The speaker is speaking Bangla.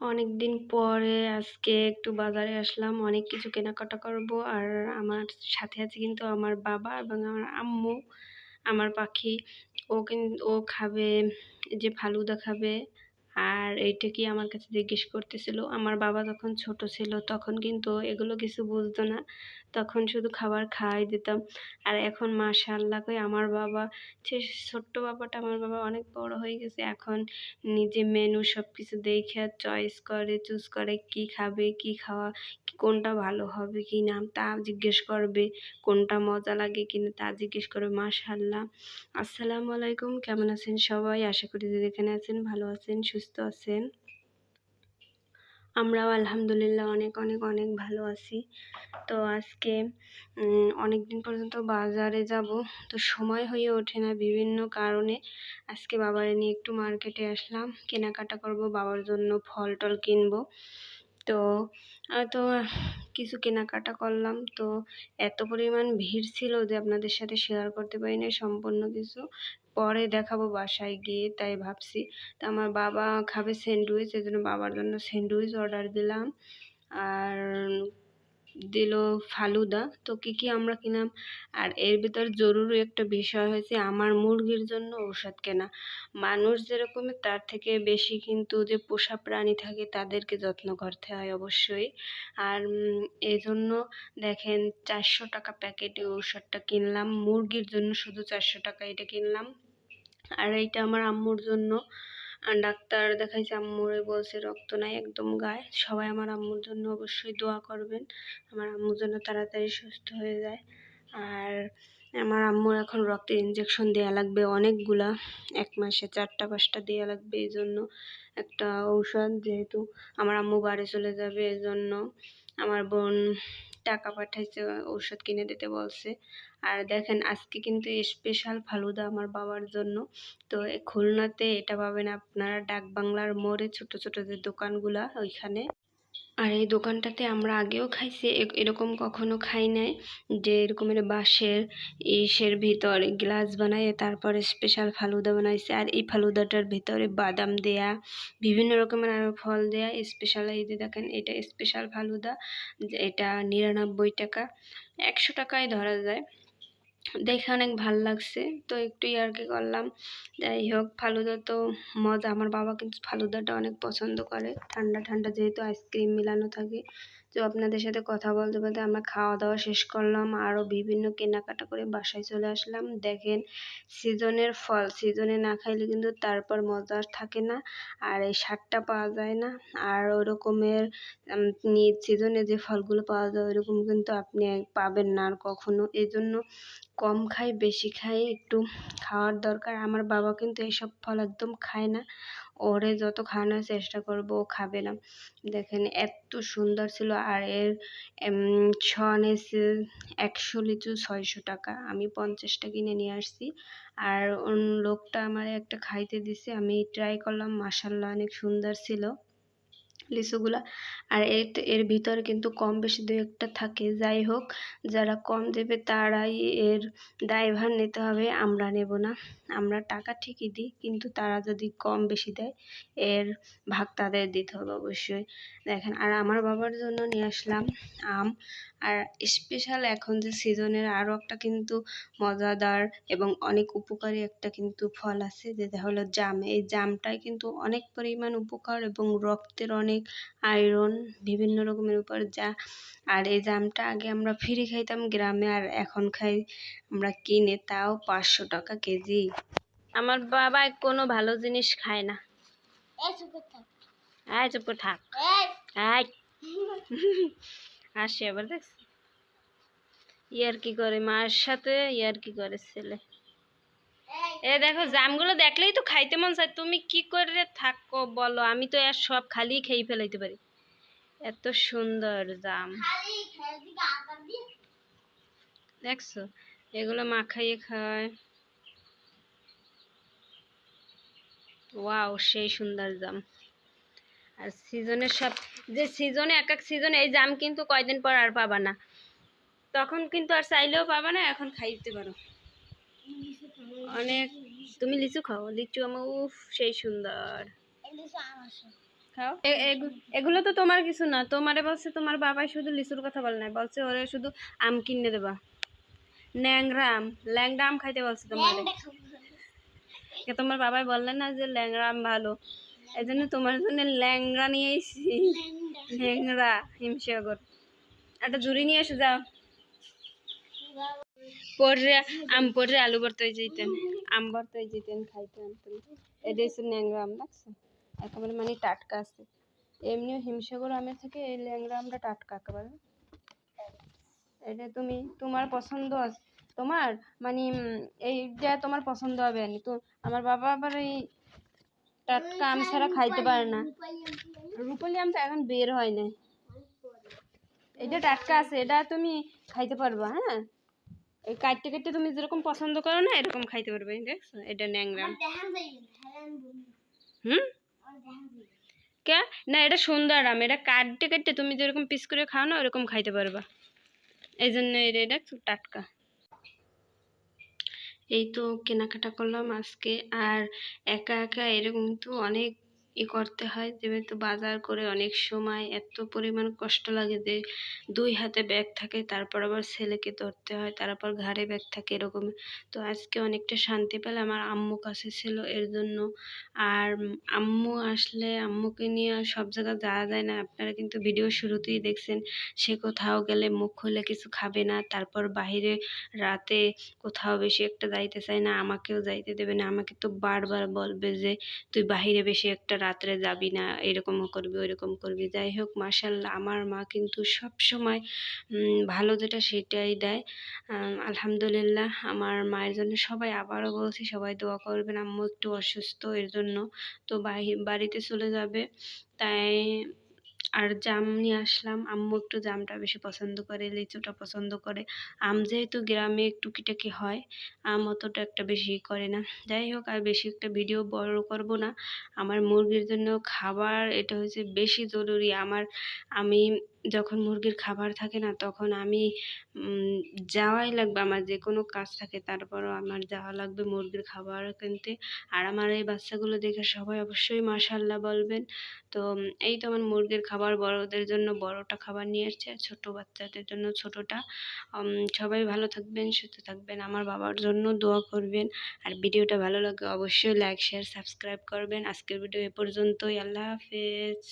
অনেক দিন পরে আজকে একটু বাজারে আসলাম, অনেক কিছু কেনাকাটা করব। আর আমার সাথে আছে কিন্তু আমার বাবা এবং আমার আম্মু, আমার পাখি। ও ও খাবে যে ফালুদা খাবে। আর এইটা কি আমার কাছে জিজ্ঞেস করতেছিল? আমার বাবা যখন ছোট ছিল তখন কিন্তু এগুলো কিছু বুঝতো না। তখন শুধু খাবার খাওয়াই দিতাম। আর এখন মাশাআল্লাহ করে আমার বাবা, সে ছোট্ট বাবাটা আমার বাবা অনেক বড় হয়ে গেছে। এখন নিজে মেনু সব কিছু দেখে চয়েস করে চুজ করে কি খাবে, কি খাওয়া কোনটা ভালো হবে কি না তা জিজ্ঞেস করবে। কোনটা মজা লাগে কি না তা জিজ্ঞেস করবে। মাশাআল্লাহ। আসসালামু আলাইকুম। কেমন আছেন সবাই? আশা করি যে যেখানে আছেন ভালো আছেন, সুস্থ আছেন? আমরাও আলহামদুলিল্লাহ অনেক অনেক অনেক ভালো আছি। তো আজকে অনেকদিন পর্যন্ত বাজারে যাব। তো সময় হয়ে ওঠে না বিভিন্ন কারণে। আজকে বাবারে নিয়ে একটু মার্কেটে আসলাম। কেনাকাটা করব, বাবার জন্য ফল টল কিনবো। তো তো কিছু কেনাকাটা করলাম। তো এত পরিমাণ ভিড় ছিল যে আপনাদের সাথে শেয়ার করতে পারি না সম্পূর্ণ কিছু। পরে দেখাবো বাসায় গিয়ে, তাই ভাবছি। তা আমার বাবা খাবে স্যান্ডউইচ এই জন্য বাবার জন্য স্যান্ডউইচ অর্ডার দিলাম। আর দিল ফালুদা, তো কি কি আমরা কিনলাম আর এর ভিতর জরুরি একটা বিষয় হয়েছে, আমার মুরগির জন্য ঔষধ কেনা। মানুষ যেরকম তার থেকে বেশি কিন্তু যে পোষা প্রাণী থাকে, তাদেরকে যত্ন করতে হয় অবশ্যই। আর এই জন্য দেখেন চারশো টাকা প্যাকেটে ঔষধটা কিনলাম। মুরগির জন্য শুধু চারশো টাকা এটা কিনলাম। আর এইটা আমার আম্মুর জন্য ডাক্তার দেখাইছে আম্মুরে বলছে রক্ত নাই একদম গায়ে। সবাই আমার আম্মুর জন্য অবশ্যই দোয়া করবেন। আমার আম্মুর জন্য তাড়াতাড়ি সুস্থ হয়ে যায়। আর আমার আম্মুর এখন রক্তের ইঞ্জেকশন দেওয়া লাগবে অনেকগুলা। এক মাসে চারটা, পাঁচটা দেওয়া লাগবে। এই জন্য একটা ঔষধ যেহেতু আমার আম্মু বাড়ি চলে যাবে এই জন্য আমার বোন টাকা পাঠাইছে, ঔষধ কিনে দিতে বলছে। আর দেখেন, আজকে কিন্তু স্পেশাল ফালুদা আমার বাবার জন্য। তো খুলনাতে এটা পাবেন আপনারা ডাক বাংলার মোড়ে ছোট ছোট যে দোকানগুলা, ওইখানে। আর এই দোকানটাতে আমরা আগেও খাইছি এরকম কখনো খাই নাই যে এরকম এরকমের বাঁশের ইসের ভিতরে গ্লাস বানায় তারপরে স্পেশাল ফালুদা বানাইছে। আর এই ফালুদাটার ভিতরে বাদাম দেয়া, বিভিন্ন রকমের আরও ফল দেয়া স্পেশাল এই যে দেখেন, এটা স্পেশাল ফালুদা এটা নিরানব্বই টাকা। একশো টাকায় ধরা যায়। দেখে অনেক ভালো লাগছে। তো একটু ইয়ার্কি করলাম। যাই হোক, ফালুদা তো মজা। আমার বাবা কিন্তু ফালুদাটা অনেক পছন্দ করে। ঠান্ডা ঠান্ডা যেহেতু আইসক্রিম মেলানো থাকে। তো আপনাদের সাথে কথা বলতে বলতে আমরা খাওয়া দাওয়া শেষ করলাম। আরও বিভিন্ন কেনাকাটা করে বাসায় চলে আসলাম। দেখেন, সিজনের ফল। সিজনে না খাইলে কিন্তু তারপর মজা থাকে না। আর এই স্বাদটা পাওয়া যায় না। আর ওরকমের সিজনে যে ফলগুলো পাওয়া যায়, ওইরকম কিন্তু আপনি পাবেন না আর কখনো। এই জন্য কম খাই, বেশি খাই, একটু খাওয়ার দরকার। আমার বাবা কিন্তু এইসব ফল একদম খায় না। ওরে যত খাওয়ানোর চেষ্টা করব, ও খাবে না। দেখেন এত সুন্দর ছিল আর এর এসে একশো লিচু ছয়শো টাকা। আমি পঞ্চাশটা কিনে নিয়ে আসছি। আর লোকটা আমার একটা খাইতে দিছে। আমি ট্রাই করলাম মাসাল্লাহ অনেক সুন্দর ছিল। লিচুগুলা। আর এর এর ভিতরে কিন্তু কম বেশি দু একটা থাকে। যাই হোক, যারা কম দেবে তারাই এর দায়ভার নিতে হবে, আমরা নেব না। আমরা টাকা ঠিকই দিই, কিন্তু তারা যদি কম বেশি দেয়, এর ভাগ তাদের দিতে হবে অবশ্যই। দেখেন, আর আমার বাবার জন্য নিয়ে আসলাম আম। আর স্পেশাল এখন যে সিজনের আরও একটা কিন্তু মজাদার এবং অনেক উপকারী একটা কিন্তু ফল আছে, যেটা হলো জাম। এই জামটাই কিন্তু অনেক পরিমাণ উপকার এবং রক্তের অনেক আয়রন বিভিন্ন রকমের উপর যা আর এই জামটা আগে আমরা ফ্রি খাইতাম গ্রামে আর এখন খাই আমরা কিনে তাও পাঁচশো টাকা কেজি। আমার বাবা কোনো ভালো জিনিস খায় না। আয় চুপ থাক। আয় আসে আবার দেখছি। ইয়ার কি করে মার সাথে ইয়ার কি করে ছেলে? এ দেখো, জামগুলো দেখলেই তো খাইতে মন চায়। তুমি কি করে থাকো বলো? আমি তো আর সব খালি খেয়ে ফেলাইতে পারি। এত সুন্দর জাম। দেখছ? এগুলো মাখাইয়ে খায়। ওয়াও, সেই সুন্দর জাম। আর সিজনের সব, যে সিজনে, এক এক সিজনে এই জাম কিন্তু কয়দিন পর আর পাবা না। তখন কিন্তু আর চাইলেও পাবা না, এখন খাইতে পারো। অনেক তুমি লিচু খাও? লিচু আমার উফ সেই সুন্দর। খাও? এগুলো তো তোমার কিছু না। তোমারে বলছে তোমার বাবাই শুধু লিচুর কথা বলে নাই। বলছে ওরে শুধু আম কিনে দেবা। ল্যাংরা আম। ল্যাংরা আম খাইতে বলছে তোমার। তোমার বাবাই বললে না যে ল্যাংরা আম ভালো। এই জন্য তোমার জন্য ল্যাংরা নিয়ে এসেছি। ল্যাংরা হিমসাগর। একটা জুড়ি নিয়ে এসে যাও। পরে আম পরে আলু হয়ে যেতেন আম হয়ে যেতেন খাইতেন। এটা হচ্ছে ল্যাংরা আম, দেখছ? একেবারে মানে টাটকা আছে। এমনিও হিমসাগর আমের থেকে এই ল্যাংরা আমটা টাটকা একেবারে। এটা তুমি, তোমার পছন্দ আছে তোমার? মানে এইটা তোমার পছন্দ হবে না তো আমার বাবা আবার এই টাটকা আম ছাড়া খাইতে পারে না। রুপালি আম তো এখন বের হয় না এটা টাটকা আছে, এটা তুমি খাইতে পারবা হ্যাঁ? এই কাটতে কাটতে তুমি যেরকম পছন্দ করো না এরকম খাইতে পারবে দেখছ? এটা ন্যাংরা। হুম? কে? না এটা সুন্দর আম এটা কাটতে কাটতে তুমি যেরকম পিস করে খাও না ওরকম খাইতে পারবা। এই জন্য এটা এটা টাটকা। এই তো কেনাকাটা করলাম আজকে আর একা একা এরকম তো অনেক ই করতে হয়। যেহেতু বাজার করে অনেক সময় এত পরিমাণ কষ্ট লাগে যে দুই হাতে ব্যাগ থাকে, তারপর আবার ছেলেকে ধরতে হয়, তারপর ঘাড়ে ব্যাগ থাকে এরকম। তো আজকে অনেকটা শান্তি পেলাম। আর আম্মু কাছে ছিল এর জন্য। আর আম্মু আসলে আম্মুকে নিয়ে সব জায়গায় যাওয়া যায় না। আপনারা কিন্তু ভিডিও শুরুতেই দেখছেন, সে কোথাও গেলে মুখ খুলে কিছু খাবে না, তারপর বাইরে রাতে কোথাও বেশি একটা যাইতে চায় না, আমাকেও যাইতে দেবে না। আমাকে তো বারবার বলবে যে, তুই বাহিরে বেশি একটা রাত্রে যাবি না এরকম করবি, ওইরকম করবি। যাই হোক মার্শাল্লাহ আমার মা কিন্তু সব সময় ভালো যেটা সেটাই দেয়। আলহামদুলিল্লাহ, আমার মায়ের জন্য সবাই আবারও বলছি, সবাই দোয়া করবেন। আম্মু একটু অসুস্থ, এর জন্য তো বাড়িতে চলে যাবে। তাই আর জাম নিয়ে আসলাম। আম্মু একটু জামটা বেশি পছন্দ করে, লিচুটা পছন্দ করে। আম যেহেতু গ্রামে টুকিটাকি হয়, আম অতটা একটা বেশি করে না। যাই হোক, আর বেশি একটা ভিডিও বড় করব না। আমার মুরগির জন্য খাবার, এটা হচ্ছে বেশি জরুরি। আমার, আমি যখন মুরগির খাবার থাকে না, তখন আমি যাওয়াই লাগবে আমার যে কোনো কাজ থাকে, তারপরও আমার যাওয়া লাগবে মুরগির খাবার কিনতে। আর আমার এই বাচ্চাগুলো দেখে সবাই অবশ্যই মাশাল্লাহ বলবেন। তো এই তো আমার মুরগির খাবার বড়দের জন্য বড়টা খাবার নিয়ে এসছে আর ছোটো বাচ্চাদের জন্য ছোটোটা। সবাই ভালো থাকবেন, সুস্থ থাকবেন, আমার বাবার জন্য দোয়া করবেন। আর ভিডিওটা ভালো লাগলে অবশ্যই লাইক, শেয়ার, সাবস্ক্রাইব করবেন। আজকের ভিডিও এ পর্যন্তই, আল্লাহ হাফেজ।